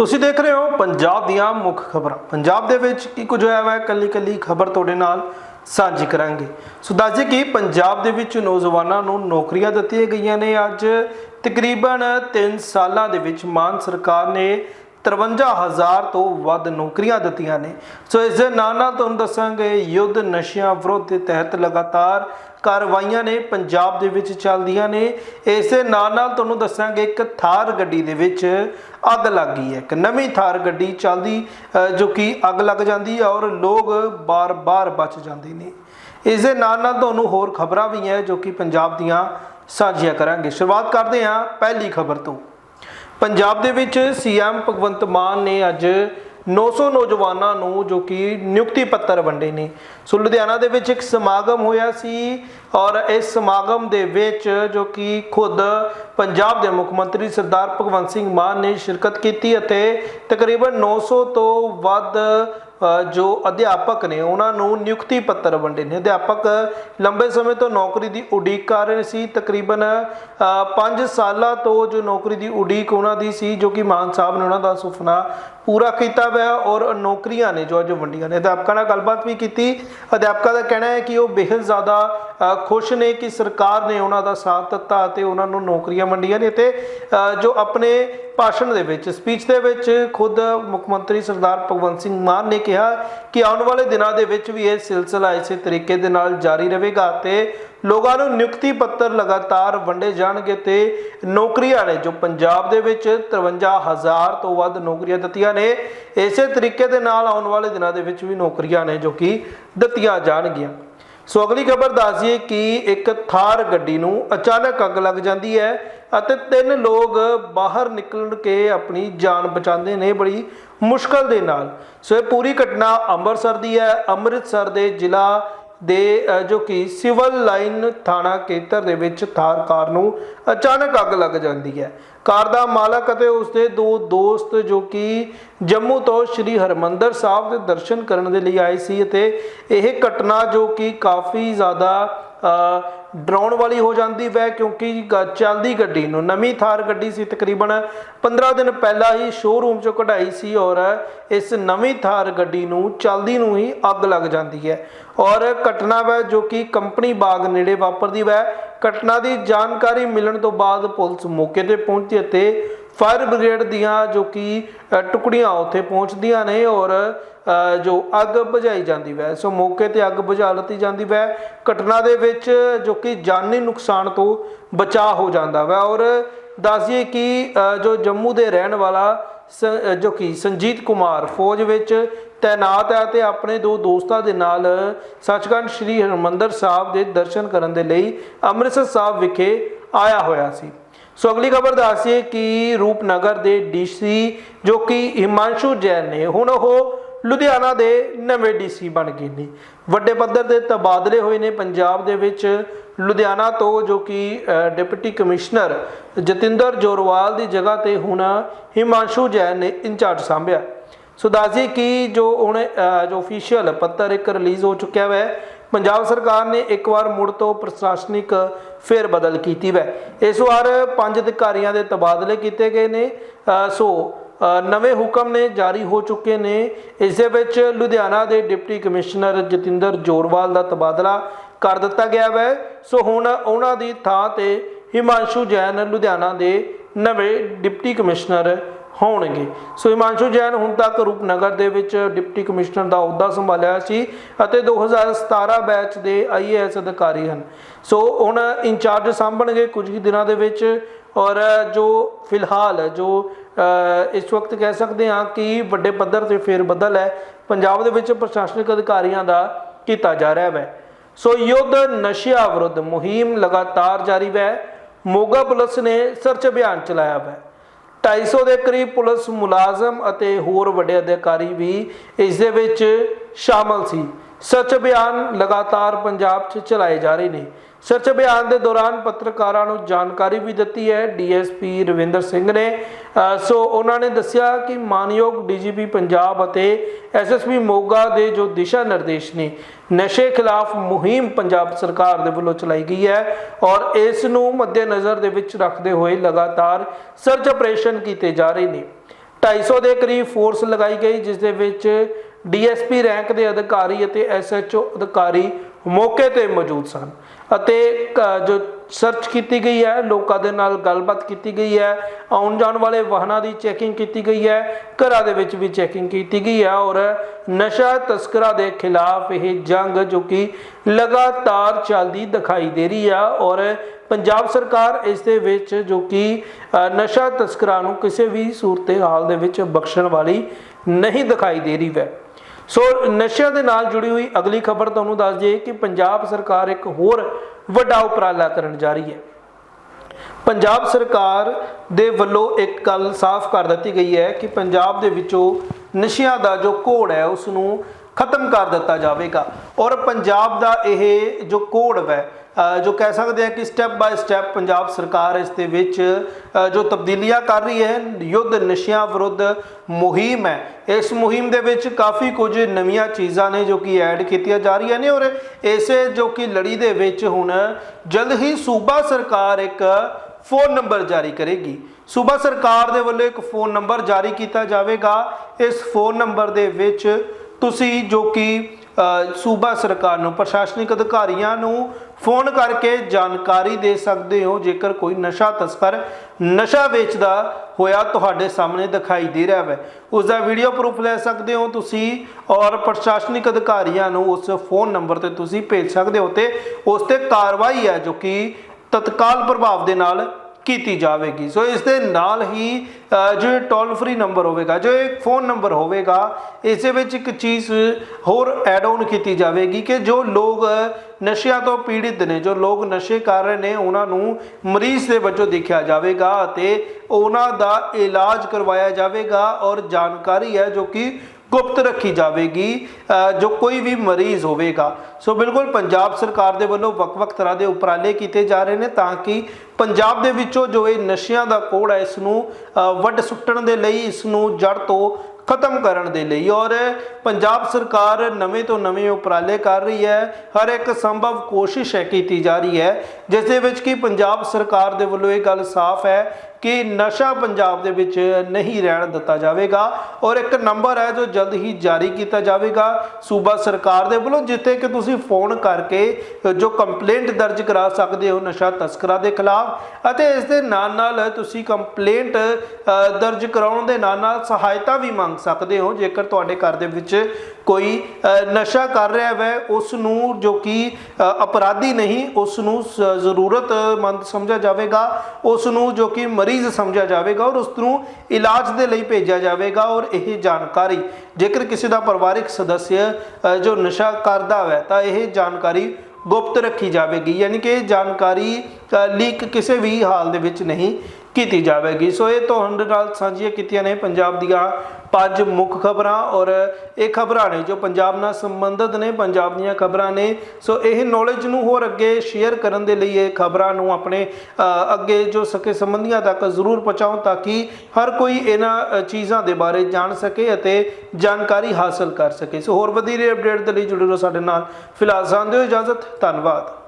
ਤੁਸੀਂ ਦੇਖ ਰਹੇ ਹੋ ਪੰਜਾਬ ਦੀਆਂ ਮੁੱਖ ਖਬਰਾਂ। ਪੰਜਾਬ ਦੇ ਵਿੱਚ ਕੀ ਕੁਝ ਹੋਇਆ ਹੈ ਕੱਲੀ ਕੱਲੀ ਖਬਰ ਤੁਹਾਡੇ ਨਾਲ ਸਾਂਝੀ ਕਰਾਂਗੇ। ਸੋ ਦੱਸਦੇ ਕਿ ਪੰਜਾਬ ਦੇ ਵਿੱਚ ਨੌਜਵਾਨਾਂ ਨੂੰ ਨੌਕਰੀਆਂ ਦਿੱਤੀਆਂ ਗਈਆਂ ਨੇ ਅੱਜ। ਤਕਰੀਬਨ 3 ਸਾਲਾਂ ਦੇ ਵਿੱਚ ਮਾਨ ਸਰਕਾਰ ਨੇ 53000 ਤੋਂ ਵੱਧ ਨੌਕਰੀਆਂ ਦਿੱਤੀਆਂ ਨੇ। ਸੋ ਇਸ ਦੇ ਨਾਲ ਨਾਲ ਤੁਹਾਨੂੰ ਦੱਸਾਂਗੇ, ਯੁੱਧ ਨਸ਼ਿਆਂ ਵਿਰੁੱਧ ਦੇ ਤਹਿਤ ਲਗਾਤਾਰ ਕਾਰਵਾਈਆਂ ਨੇ, ਪੰਜਾਬ ਦੇ ਵਿੱਚ ਚੱਲਦੀਆਂ ਨੇ। ਇਸ ਦੇ ਨਾਲ ਨਾਲ ਤੁਹਾਨੂੰ ਦੱਸਾਂਗੇ, ਇੱਕ ਥਾਰ ਗੱਡੀ ਦੇ ਵਿੱਚ ਅੱਗ ਲੱਗ ਗਈ ਹੈ। ਇੱਕ ਨਵੀਂ ਥਾਰ ਗੱਡੀ ਚੱਲਦੀ ਜੋ ਕਿ ਅੱਗ ਲੱਗ ਜਾਂਦੀ ਹੈ ਔਰ ਲੋਕ ਬਾਰ-ਬਾਰ ਬਚ ਜਾਂਦੇ ਨੇ। ਇਸ ਦੇ ਨਾਲ ਨਾਲ ਤੁਹਾਨੂੰ ਹੋਰ ਖਬਰਾਂ ਵੀ ਹੈ ਜੋ ਕਿ ਪੰਜਾਬ ਦੀਆਂ ਸਾਂਝੀਆਂ ਕਰਾਂਗੇ। ਸ਼ੁਰੂਆਤ ਕਰਦੇ ਹਾਂ ਪਹਿਲੀ ਖਬਰ ਤੋਂ। ਪੰਜਾਬ ਦੇ ਵਿੱਚ ਸੀਐਮ ਭਗਵੰਤ ਮਾਨ ਨੇ ਅੱਜ 900 ਨੌਜਵਾਨਾਂ ਨੂੰ ਜੋ ਕਿ ਨਿਯੁਕਤੀ ਪੱਤਰ ਵੰਡੇ ਨੇ। ਸੋ ਲੁਧਿਆਣਾ ਦੇ ਵਿੱਚ ਇੱਕ ਸਮਾਗਮ ਹੋਇਆ ਸੀ ਔਰ ਇਸ ਸਮਾਗਮ ਦੇ ਵਿੱਚ ਜੋ ਕਿ ਖੁਦ ਪੰਜਾਬ ਦੇ ਮੁੱਖ ਮੰਤਰੀ ਸਰਦਾਰ ਭਗਵੰਤ ਸਿੰਘ ਮਾਨ ਨੇ ਸ਼ਿਰਕਤ ਕੀਤੀ ਅਤੇ ਤਕਰੀਬਨ 900 ਤੋਂ ਵੱਧ ਜੋ ਅਧਿਆਪਕ ਨੇ, ਉਹਨਾਂ ਨੂੰ ਨਿਯੁਕਤੀ ਪੱਤਰ ਵੰਡੇ ਨੇ। ਅਧਿਆਪਕ ਲੰਬੇ ਸਮੇਂ ਤੋਂ ਨੌਕਰੀ ਦੀ ਉਡੀਕ ਕਰ ਰਹੇ ਸੀ। ਤਕਰੀਬਨ 5 ਸਾਲਾਂ ਤੋਂ ਜੋ ਨੌਕਰੀ ਦੀ ਉਡੀਕ ਉਹਨਾਂ ਦੀ ਸੀ, ਜੋ ਕਿ ਮਾਨ ਸਾਹਿਬ ਨੇ ਉਹਨਾਂ ਦਾ ਸੁਪਨਾ ਪੂਰਾ ਕੀਤਾ ਹੋਇਆ ਔਰ ਨੌਕਰੀਆਂ ਨੇ ਜੋ ਅੱਜ ਵੰਡੀਆਂ ਨੇ। ਅਧਿਆਪਕਾਂ ਨਾਲ ਗੱਲਬਾਤ ਵੀ ਕੀਤੀ। ਅਧਿਆਪਕਾਂ ਦਾ ਕਹਿਣਾ ਹੈ ਕਿ ਉਹ ਬੇहद ਜ਼ਿਆਦਾ ਖੁਸ਼ ਨੇ ਕਿ ਸਰਕਾਰ ਨੇ ਉਹਨਾਂ ਦਾ ਸਾਥ ਦਿੱਤਾ ਅਤੇ ਉਹਨਾਂ ਨੂੰ ਨੌਕਰੀਆਂ ਵੰਡੀਆਂ ਨੇ ਤੇ ਜੋ ਆਪਣੇ ਭਾਸ਼ਣ ਦੇ ਵਿੱਚ ਸਪੀਚ ਦੇ ਵਿੱਚ ਖੁਦ ਮੁੱਖ ਮੰਤਰੀ ਸਰਦਾਰ ਭਗਵੰਤ ਸਿੰਘ ਮਾਨ ਨੇ ਕਿਹਾ ਕਿ ਆਉਣ ਵਾਲੇ ਦਿਨਾਂ ਦੇ ਵਿੱਚ ਵੀ ਇਹ ਸਿਲਸਿਲਾ ਇਸੇ ਤਰੀਕੇ ਦੇ ਨਾਲ ਜਾਰੀ ਰਹੇਗਾ ਤੇ ਲੋਕਾਂ ਨੂੰ ਨਿਯੁਕਤੀ ਪੱਤਰ ਲਗਾਤਾਰ ਵੰਡੇ ਜਾਣਗੇ ਤੇ ਨੌਕਰੀਆਂ ਨੇ ਜੋ ਪੰਜਾਬ ਦੇ ਵਿੱਚ 53000 ਤੋਂ ਵੱਧ ਨੌਕਰੀਆਂ ਦਿੱਤੀਆਂ ਨੇ, ਇਸੇ ਤਰੀਕੇ ਦੇ ਨਾਲ ਆਉਣ ਵਾਲੇ ਦਿਨਾਂ ਦੇ ਵਿੱਚ ਵੀ ਨੌਕਰੀਆਂ ਨੇ ਜੋ ਕਿ ਦਿੱਤੀਆਂ ਜਾਣਗੀਆਂ। ਸੋ ਅਗਲੀ ਖਬਰ ਦੱਸਦੀਏ ਕਿ ਇੱਕ ਥਾਰ ਗੱਡੀ ਨੂੰ ਅਚਾਨਕ ਅੱਗ ਲੱਗ ਜਾਂਦੀ ਹੈ ਅਤੇ ਤਿੰਨ ਲੋਕ ਬਾਹਰ ਨਿਕਲਣ ਕੇ ਆਪਣੀ ਜਾਨ ਬਚਾਉਂਦੇ ਨੇ ਬੜੀ ਮੁਸ਼ਕਲ ਦੇ ਨਾਲ। ਸੋ ਇਹ ਪੂਰੀ ਘਟਨਾ ਅੰਮ੍ਰਿਤਸਰ ਦੀ ਹੈ। ਅੰਮ੍ਰਿਤਸਰ ਦੇ ਜ਼ਿਲ੍ਹਾ ਦੇ ਜੋ ਕਿ ਸਿਵਲ ਲਾਈਨ ਥਾਣਾ ਖੇਤਰ ਦੇ ਵਿੱਚ ਥਾਰ ਕਾਰ ਨੂੰ ਅਚਾਨਕ ਅੱਗ ਲੱਗ ਜਾਂਦੀ ਹੈ। ਕਾਰ ਦਾ ਮਾਲਕ ਅਤੇ ਉਸਦੇ ਦੋ ਦੋਸਤ ਜੋ ਕਿ ਜੰਮੂ ਤੋਂ ਸ੍ਰੀ ਹਰਮੰਦਰ ਸਾਹਿਬ ਦੇ ਦਰਸ਼ਨ ਕਰਨ ਦੇ ਲਈ ਆਏ ਸੀ ਅਤੇ ਇਹ ਘਟਨਾ ਜੋ ਕਿ ਕਾਫੀ ਜ਼ਿਆਦਾ ਡਰਾਉਣ ਵਾਲੀ ਹੋ ਜਾਂਦੀ ਵੈ ਕਿਉਂਕਿ ਗ- ਚੱਲਦੀ ਗੱਡੀ ਨੂੰ। ਨਵੀਂ ਥਾਰ ਗੱਡੀ ਸੀ ਤਕਰੀਬਨ 15 ਦਿਨ ਪਹਿਲਾਂ ਹੀ ਸ਼ੋਰੂਮ ਚੋਂ ਕਢਾਈ ਸੀ ਔਰ ਇਸ ਨਵੀਂ ਥਾਰ ਗੱਡੀ ਨੂੰ ਚੱਲਦੀ ਨੂੰ ਹੀ ਅੱਗ ਲੱਗ ਜਾਂਦੀ ਹੈ। ਔਰ ਘਟਨਾ ਵੈ ਜੋ ਕਿ ਕੰਪਨੀ ਬਾਗ ਨੇੜੇ ਵਾਪਰਦੀ ਵੈ। ਘਟਨਾ ਦੀ ਜਾਣਕਾਰੀ ਮਿਲਣ ਤੋਂ ਬਾਅਦ ਪੁਲਿਸ ਮੌਕੇ ਤੇ ਪਹੁੰਚੀ ਅਤੇ ਫਾਇਰ ਬ੍ਰਿਗੇਡ ਦੀਆਂ ਜੋ ਕਿ ਟੁਕੜੀਆਂ ਉੱਥੇ ਪਹੁੰਚਦੀਆਂ ਨੇ ਔਰ ਜੋ ਅੱਗ ਬੁਝਾਈ ਜਾਂਦੀ ਵੈ। ਸੋ ਮੌਕੇ ਤੇ ਅੱਗ ਬੁਝਾ ਲਤੀ ਜਾਂਦੀ ਵੈ। ਘਟਨਾ ਦੇ ਵਿੱਚ ਜੋ ਕਿ ਜਾਨੀ ਨੁਕਸਾਨ ਤੋਂ ਬਚਾਅ ਹੋ ਜਾਂਦਾ ਵੈ। ਔਰ ਦੱਸੀਏ ਕਿ ਜੋ ਜੰਮੂ ਦੇ ਰਹਿਣ ਵਾਲਾ ਸ- ਜੋ ਕਿ ਸੰਜੀਤ ਕੁਮਾਰ, ਫੌਜ ਵਿੱਚ ਤੈਨਾਤ ਹੈ ਤੇ ਆਪਣੇ ਦੋ ਦੋਸਤਾਂ ਦੇ ਨਾਲ ਸੱਚਖੰਡ ਸ੍ਰੀ ਹਰਿਮੰਦਰ ਸਾਹਿਬ ਦੇ ਦਰਸ਼ਨ ਕਰਨ ਦੇ ਲਈ ਅੰਮ੍ਰਿਤਸਰ ਸਾਹਿਬ ਵਿਖੇ ਆਇਆ ਹੋਇਆ ਸੀ। ਸੋ ਅਗਲੀ ਖਬਰ ਦੱਸੀਏ ਕਿ ਰੂਪਨਗਰ ਦੇ ਡੀਸੀ ਜੋ ਕਿ ਹਿਮਾਂਸ਼ੂ ਜੈਨ ਨੇ, ਹੁਣ ਉਹ ਲੁਧਿਆਣਾ ਦੇ ਨਵੇਂ ਡੀਸੀ ਬਣ ਗਏ ਨੇ। ਵੱਡੇ ਪੱਧਰ ਦੇ ਤਬਾਦਲੇ ਹੋਏ ਨੇ ਪੰਜਾਬ ਦੇ ਵਿੱਚ। ਲੁਧਿਆਣਾ ਤੋਂ ਜੋ ਕਿ ਡਿਪਟੀ ਕਮਿਸ਼ਨਰ ਜਤਿੰਦਰ ਜੋਰਵਾਲ ਦੀ ਜਗ੍ਹਾ ਤੇ ਹੁਣ ਹਿਮਾਂਸ਼ੂ ਜੈਨ ਨੇ ਇੰਚਾਰਜ ਸੰਭਿਆ। ਸੋ ਦੱਸਦੀ ਕਿ ਜੋ ਹੁਣ ਜੋ ਅਫੀਸ਼ੀਅਲ ਪੱਤਰ ਇੱਕ ਰਿਲੀਜ਼ ਹੋ ਚੁੱਕਿਆ ਹੈ ਪੰਜਾਬ ਸਰਕਾਰ ਨੇ ਇੱਕ ਵਾਰ ਮੁੜ ਤੋਂ ਪ੍ਰਸ਼ਾਸਨਿਕ ਫੇਰ ਬਦਲ ਕੀਤੀ ਹੈ ਇਸ ਵਾਰ ਪੰਜ ਅਧਿਕਾਰੀਆਂ ਦੇ ਤਬਾਦਲੇ ਕੀਤੇ ਗਏ ਨੇ। ਸੋ ਨਵੇਂ ਹੁਕਮ ਨੇ ਜਾਰੀ ਹੋ ਚੁੱਕੇ ਨੇ। ਇਸ ਦੇ ਵਿੱਚ ਲੁਧਿਆਣਾ ਦੇ ਡਿਪਟੀ ਕਮਿਸ਼ਨਰ ਜਤਿੰਦਰ ਜੋਰਵਾਲ ਦਾ ਤਬਾਦਲਾ ਕਰ ਦਿੱਤਾ ਗਿਆ ਹੈ ਸੋ, ਹੁਣ ਉਹਨਾਂ ਦੀ ਥਾਂ ਤੇ ਹਿਮਾਂਸ਼ੂ ਜੈਨ ਲੁਧਿਆਣਾ ਦੇ ਨਵੇਂ ਡਿਪਟੀ ਕਮਿਸ਼ਨਰ ਹੋਣਗੇ। ਸੋ ਹਿਮਾਂਸ਼ੂ ਜੈਨ ਹੁਣ ਤੱਕ ਰੂਪਨਗਰ ਦੇ ਵਿੱਚ ਡਿਪਟੀ ਕਮਿਸ਼ਨਰ ਦਾ ਅਹੁਦਾ ਸੰਭਾਲਿਆ ਸੀ ਅਤੇ 2017 ਬੈਚ ਦੇ ਆਈਏਐਸ ਅਧਿਕਾਰੀ ਹਨ। ਸੋ ਹੁਣ ਇੰਚਾਰਜ ਸੰਭਣਗੇ ਕੁਝ ਹੀ ਦਿਨਾਂ ਦੇ ਵਿੱਚ ਔਰ ਜੋ ਫਿਲਹਾਲ ਜੋ ਇਸ ਵਕਤ ਕਹਿ ਸਕਦੇ ਹਾਂ ਕਿ ਵੱਡੇ ਪੱਧਰ ਤੇ ਫੇਰ ਬਦਲ ਹੈ, ਪੰਜਾਬ ਦੇ ਵਿੱਚ ਪ੍ਰਸ਼ਾਸਨਿਕ ਅਧਿਕਾਰੀਆਂ ਦਾ ਕੀਤਾ ਜਾ ਰਿਹਾ ਹੈ ਸੋ ਯੁੱਧ ਨਸ਼ਿਆਂ ਵਿਰੁੱਧ ਮੁਹਿੰਮ ਲਗਾਤਾਰ ਜਾਰੀ ਹੈ ਮੋਗਾ ਪੁਲਿਸ ਨੇ ਸਰਚ ਅਭਿਆਨ ਚਲਾਇਆ ਹੈ 250 ਦੇ ਕਰੀਬ ਪੁਲਿਸ ਮੁਲਾਜ਼ਮ ਅਤੇ ਹੋਰ ਵੱਡੇ ਅਧਿਕਾਰੀ ਵੀ ਇਸ ਦੇ ਵਿੱਚ ਸ਼ਾਮਲ ਸੀ। ਸੱਚ ਅਭਿਆਨ ਲਗਾਤਾਰ ਪੰਜਾਬ 'ਚ ਚਲਾਏ ਜਾ ਰਹੇ ਨੇ। ਸਰਚ ਅਭਿਆਨ ਦੇ ਦੌਰਾਨ ਪੱਤਰਕਾਰਾਂ ਨੂੰ ਜਾਣਕਾਰੀ ਵੀ ਦਿੱਤੀ ਹੈ, ਡੀਐਸਪੀ ਰਵਿੰਦਰ ਸਿੰਘ ਨੇ। ਸੋ ਉਹਨਾਂ ਨੇ ਦੱਸਿਆ ਕਿ ਮਾਨਯੋਗ ਡੀਜੀਪੀ ਪੰਜਾਬ ਅਤੇ ਐਸਐਸਪੀ ਮੋਗਾ ਦੇ ਜੋ ਦਿਸ਼ਾ ਨਿਰਦੇਸ਼ ਨੇ, ਨਸ਼ੇ ਖਿਲਾਫ ਮੁਹਿੰਮ ਪੰਜਾਬ ਸਰਕਾਰ ਦੇ ਵੱਲੋਂ ਚਲਾਈ ਗਈ ਹੈ ਔਰ ਇਸ ਨੂੰ ਮੱਦੇਨਜ਼ਰ ਦੇ ਵਿੱਚ ਰੱਖਦੇ ਹੋਏ ਲਗਾਤਾਰ ਸਰਚ ਆਪਰੇਸ਼ਨ ਕੀਤੇ ਜਾ ਰਹੇ ਨੇ। 250 ਦੇ ਕਰੀਬ ਫੋਰਸ ਲਗਾਈ ਗਈ, ਜਿਸ ਦੇ ਵਿੱਚ ਡੀਐਸਪੀ ਰੈਂਕ ਦੇ ਅਧਿਕਾਰੀ ਅਤੇ ਐਸਐਚਓ ਅਧਿਕਾਰੀ ਮੌਕੇ ਤੇ ਮੌਜੂਦ ਸਨ। ਅਤੇ ਜੋ ਸਰਚ ਕੀਤੀ ਗਈ ਹੈ, ਲੋਕਾਂ ਦੇ ਨਾਲ ਗੱਲਬਾਤ ਕੀਤੀ ਗਈ ਹੈ, ਆਉਣ ਜਾਣ ਵਾਲੇ ਵਾਹਨਾਂ ਦੀ ਚੈਕਿੰਗ ਕੀਤੀ ਗਈ ਹੈ, ਘਰਾਂ ਦੇ ਵਿੱਚ ਵੀ ਚੈਕਿੰਗ ਕੀਤੀ ਗਈ ਹੈ ਔਰ ਨਸ਼ਾ ਤਸਕਰਾਂ ਦੇ ਖਿਲਾਫ ਇਹ ਜੰਗ ਜੋ ਕਿ ਲਗਾਤਾਰ ਚੱਲਦੀ ਦਿਖਾਈ ਦੇ ਰਹੀ ਆ ਔਰ ਪੰਜਾਬ ਸਰਕਾਰ ਇਸ ਦੇ ਵਿੱਚ ਜੋ ਕਿ ਨਸ਼ਾ ਤਸਕਰਾਂ ਨੂੰ ਕਿਸੇ ਵੀ ਸੂਰਤ ਹਾਲ ਦੇ ਵਿੱਚ ਬਖਸ਼ਣ ਵਾਲੀ ਨਹੀਂ ਦਿਖਾਈ ਦੇ ਰਹੀ ਹੈ। ਸੋ ਨਸ਼ਿਆਂ ਦੇ ਨਾਲ ਜੁੜੀ ਹੋਈ ਅਗਲੀ ਖਬਰ ਤੁਹਾਨੂੰ ਦੱਸ ਦਈਏ ਕਿ ਪੰਜਾਬ ਸਰਕਾਰ ਇੱਕ ਹੋਰ ਵੱਡਾ ਉਪਰਾਲਾ ਕਰਨ ਜਾ ਰਹੀ ਹੈ। ਪੰਜਾਬ ਸਰਕਾਰ ਦੇ ਵੱਲੋਂ ਇੱਕ ਗੱਲ ਸਾਫ਼ ਕਰ ਦਿੱਤੀ ਗਈ ਹੈ ਕਿ ਪੰਜਾਬ ਦੇ ਵਿੱਚੋਂ ਨਸ਼ਿਆਂ ਦਾ ਜੋ ਕੋੜ ਹੈ ਉਸ ਨੂੰ ਖਤਮ ਕਰ ਦਿੱਤਾ ਜਾਵੇਗਾ। ਔਰ ਪੰਜਾਬ ਦਾ ਇਹ ਜੋ ਕੋੜ ਹੈ ਜੋ ਕਹਿ ਸਕਦੇ ਹਾਂ ਕਿ ਸਟੈਪ ਬਾਏ ਸਟੈਪ ਪੰਜਾਬ ਸਰਕਾਰ ਇਸ ਦੇ ਵਿੱਚ ਜੋ ਤਬਦੀਲੀਆਂ ਕਰ ਰਹੀ ਹੈ, ਯੁੱਧ ਨਸ਼ਿਆਂ ਵਿਰੁੱਧ ਮੁਹਿੰਮ ਹੈ। ਇਸ ਮੁਹਿੰਮ ਦੇ ਵਿੱਚ ਕਾਫੀ ਕੁਝ ਨਵੀਆਂ ਚੀਜ਼ਾਂ ਨੇ ਜੋ ਕਿ ਐਡ ਕੀਤੀਆਂ ਜਾ ਰਹੀਆਂ ਨੇ ਔਰ ਇਸੇ ਜੋ ਕਿ ਲੜੀ ਦੇ ਵਿੱਚ ਹੁਣ ਜਲਦ ਹੀ ਸੂਬਾ ਸਰਕਾਰ ਇੱਕ ਫੋਨ ਨੰਬਰ ਜਾਰੀ ਕਰੇਗੀ। ਸੂਬਾ ਸਰਕਾਰ ਦੇ ਵੱਲੋਂ ਇੱਕ ਫੋਨ ਨੰਬਰ ਜਾਰੀ ਕੀਤਾ ਜਾਵੇਗਾ। ਇਸ ਫੋਨ ਨੰਬਰ ਦੇ ਵਿੱਚ ਤੁਸੀਂ ਜੋ ਕਿ ਸੂਬਾ ਸਰਕਾਰ ਨੂੰ, ਪ੍ਰਸ਼ਾਸਨਿਕ ਅਧਿਕਾਰੀਆਂ ਨੂੰ ਫੋਨ ਕਰਕੇ ਜਾਣਕਾਰੀ ਦੇ ਸਕਦੇ ਹੋ, ਜੇਕਰ ਕੋਈ ਨਸ਼ਾ ਤਸਕਰ ਨਸ਼ਾ ਵੇਚਦਾ ਹੋਇਆ ਤੁਹਾਡੇ ਸਾਹਮਣੇ ਦਿਖਾਈ ਦੇ ਰਿਹਾ ਹੈ। ਉਸ ਦਾ ਵੀਡੀਓ ਪ੍ਰੂਫ ਲੈ ਸਕਦੇ ਹੋ ਤੁਸੀਂ ਔਰ ਪ੍ਰਸ਼ਾਸਨਿਕ ਅਧਿਕਾਰੀਆਂ ਨੂੰ ਉਸ ਫੋਨ ਨੰਬਰ ਤੇ ਤੁਸੀਂ ਭੇਜ ਸਕਦੇ ਹੋ ਤੇ ਉਸ ਤੇ ਕਾਰਵਾਈ ਹੈ ਜੋ ਕਿ ਤਤਕਾਲ ਪ੍ਰਭਾਵ ਦੇ ਨਾਲ ਕੀਤੀ ਜਾਵੇਗੀ। ਸੋ ਇਸ ਦੇ ਨਾਲ ਹੀ ਜੋ ਟੋਲ ਫ੍ਰੀ ਨੰਬਰ ਹੋਵੇਗਾ, ਜੋ ਇੱਕ ਫੋਨ ਨੰਬਰ ਹੋਵੇਗਾ, ਇਸ ਦੇ ਵਿੱਚ ਇੱਕ ਚੀਜ਼ ਹੋਰ ਐਡ ਆਨ ਕੀਤੀ ਜਾਵੇਗੀ ਕਿ ਜੋ ਲੋਕ ਨਸ਼ਿਆਂ ਤੋਂ ਪੀੜਿਤ ਨੇ, ਜੋ ਲੋਕ ਨਸ਼ੇ ਕਰ ਰਹੇ ਨੇ, ਉਹਨਾਂ ਨੂੰ ਮਰੀਜ਼ ਦੇ ਵਜੋਂ ਦੇਖਿਆ ਜਾਵੇਗਾ ਅਤੇ ਉਹਨਾਂ ਦਾ ਇਲਾਜ ਕਰਵਾਇਆ ਜਾਵੇਗਾ ਔਰ ਜਾਣਕਾਰੀ ਹੈ ਜੋ ਕਿ ਗੁਪਤ ਰੱਖੀ ਜਾਵੇਗੀ ਜੋ ਕੋਈ ਵੀ ਮਰੀਜ਼ ਹੋਵੇਗਾ। ਸੋ ਬਿਲਕੁਲ ਪੰਜਾਬ ਸਰਕਾਰ ਦੇ ਵੱਲੋਂ ਵੱਖ-ਵੱਖ ਤਰ੍ਹਾਂ ਦੇ ਉਪਰਾਲੇ ਕੀਤੇ ਜਾ ਰਹੇ ਨੇ ਤਾਂ ਕਿ ਪੰਜਾਬ ਦੇ ਵਿੱਚੋਂ ਜੋ ਇਹ ਨਸ਼ਿਆਂ ਦਾ ਕੋੜ ਹੈ ਇਸ ਨੂੰ ਵੱਢ ਸੁੱਟਣ ਦੇ ਲਈ ਇਸ ਨੂੰ ਜੜ ਤੋਂ ਖਤਮ ਕਰਨ ਦੇ ਲਈ। ਔਰ ਪੰਜਾਬ ਸਰਕਾਰ ਨਵੇਂ ਤੋਂ ਨਵੇਂ ਉਪਰਾਲੇ ਕਰ ਰਹੀ ਹੈ। ਹਰ ਇੱਕ ਸੰਭਵ ਕੋਸ਼ਿਸ਼ ਹੈ ਕੀਤੀ ਜਾ ਰਹੀ ਹੈ, ਜਿਸ ਦੇ ਵਿੱਚ ਕਿ ਪੰਜਾਬ ਸਰਕਾਰ ਦੇ ਵੱਲੋਂ ਇਹ ਗੱਲ ਸਾਫ਼ ਹੈ ਕਿ ਨਸ਼ਾ ਪੰਜਾਬ ਦੇ ਵਿੱਚ ਨਹੀਂ ਰਹਿਣ ਦਿੱਤਾ ਜਾਵੇਗਾ। ਔਰ ਇੱਕ ਨੰਬਰ ਹੈ ਜੋ ਜਲਦ ਹੀ ਜਾਰੀ ਕੀਤਾ ਜਾਵੇਗਾ ਸੂਬਾ ਸਰਕਾਰ ਦੇ ਵੱਲੋਂ, ਜਿੱਥੇ ਕਿ ਤੁਸੀਂ ਫੋਨ ਕਰਕੇ ਜੋ ਕੰਪਲੇਂਟ ਦਰਜ ਕਰਾ ਸਕਦੇ ਹੋ ਨਸ਼ਾ ਤਸਕਰਾਂ ਦੇ ਖਿਲਾਫ ਅਤੇ ਇਸ ਦੇ ਨਾਲ ਨਾਲ ਤੁਸੀਂ ਕੰਪਲੇਂਟ ਦਰਜ ਕਰਾਉਣ ਦੇ ਨਾਲ ਨਾਲ ਸਹਾਇਤਾ ਵੀ ਮੰਗ ਸਕਦੇ ਹੋ। ਜੇਕਰ ਤੁਹਾਡੇ ਘਰ ਦੇ ਵਿੱਚ ਕੋਈ ਨਸ਼ਾ ਕਰ ਰਿਹਾ ਹੈ ਉਸ ਨੂੰ ਜੋ ਕਿ ਅਪਰਾਧੀ ਨਹੀਂ ਉਸ ਨੂੰ ਸ- ਜ਼ਰੂਰਤਮੰਦ ਸਮਝਿਆ ਜਾਵੇਗਾ। ਉਸ ਨੂੰ ਜੋ ਕਿ ਮਰੀ ਮਰੀਜ਼ ਸਮਝਿਆ ਜਾਵੇਗਾ ਔਰ ਉਸ ਨੂੰ ਇਲਾਜ ਦੇ ਲਈ ਭੇਜਿਆ ਜਾਵੇਗਾ ਔਰ ਇਹ ਜਾਣਕਾਰੀ, ਜੇਕਰ ਕਿਸੇ ਦਾ ਪਰਿਵਾਰਿਕ ਸਦੱਸਿਆ ਜੋ ਨਸ਼ਾ ਕਰਦਾ ਹੈ ਤਾਂ ਇਹ ਜਾਣਕਾਰੀ ਗੁਪਤ ਰੱਖੀ ਜਾਵੇਗੀ, ਯਾਨੀ ਕਿ ਇਹ ਜਾਣਕਾਰੀ ਲੀਕ ਕਿਸੇ ਵੀ ਹਾਲ ਦੇ ਵਿੱਚ ਨਹੀਂ ਕੀਤੀ ਜਾਵੇਗੀ। ਸੋ ਇਹ ਤੁਹਾਡੇ ਨਾਲ ਸਾਂਝੀਆਂ ਕੀਤੀਆਂ ਨੇ ਪੰਜਾਬ ਦੀਆਂ ਪੰਜ ਮੁੱਖ ਖਬਰਾਂ ਔਰ ਇਹ ਖਬਰਾਂ ਨੇ ਜੋ ਪੰਜਾਬ ਨਾਲ ਸੰਬੰਧਿਤ ਨੇ, ਪੰਜਾਬ ਦੀਆਂ ਖਬਰਾਂ ਨੇ। ਸੋ ਇਹ ਨੌਲੇਜ ਨੂੰ ਹੋਰ ਅੱਗੇ ਸ਼ੇਅਰ ਕਰਨ ਦੇ ਲਈ ਇਹ ਖਬਰਾਂ ਨੂੰ ਆਪਣੇ ਅੱਗੇ ਜੋ ਸਕੇ ਸੰਬੰਧੀਆਂ ਤੱਕ ਜ਼ਰੂਰ ਪਹੁੰਚਾਓ ਤਾਂ ਕਿ ਹਰ ਕੋਈ ਇਹਨਾਂ ਚੀਜ਼ਾਂ ਦੇ ਬਾਰੇ ਜਾਣ ਸਕੇ ਅਤੇ ਜਾਣਕਾਰੀ ਹਾਸਲ ਕਰ ਸਕੇ। ਸੋ ਹੋਰ ਵਧੇਰੇ ਅਪਡੇਟ ਦੇ ਲਈ ਜੁੜੇ ਰਹੋ ਸਾਡੇ ਨਾਲ। ਫਿਲਹਾਲ ਸਾਨੂੰ ਹੋ ਇਜਾਜ਼ਤ, ਧੰਨਵਾਦ।